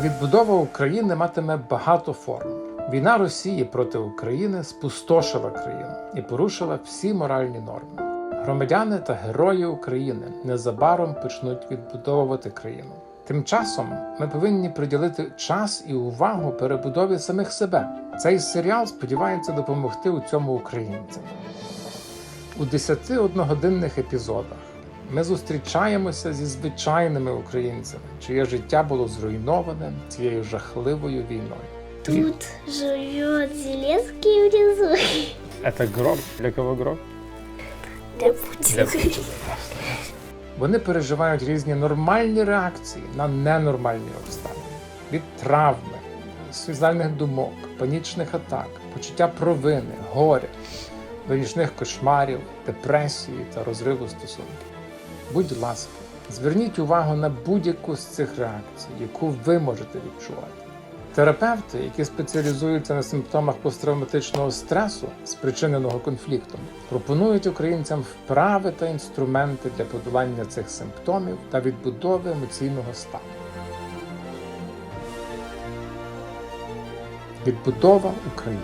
Відбудова України матиме багато форм. Війна Росії проти України спустошила країну і порушила всі моральні норми. Громадяни та герої України незабаром почнуть відбудовувати країну. Тим часом ми повинні приділити час і увагу перебудові самих себе. Цей серіал сподівається допомогти у цьому українцям. У 10 одногодинних епізодах ми зустрічаємося зі звичайними українцями, чиє життя було зруйноване цією жахливою війною. Тут живет Зеленский внизу. Це гроб? Для кого гроб? Для Путина. Вони переживають різні нормальні реакції на ненормальні обставини від травми, суїцидальних думок, панічних атак, почуття провини, горя, до нічних кошмарів, депресії та розриву стосунків. Будь ласка, зверніть увагу на будь-яку з цих реакцій, яку ви можете відчувати. Терапевти, які спеціалізуються на симптомах посттравматичного стресу, спричиненого конфліктом, пропонують українцям вправи та інструменти для подолання цих симптомів та відбудови емоційного стану. Відбудова України.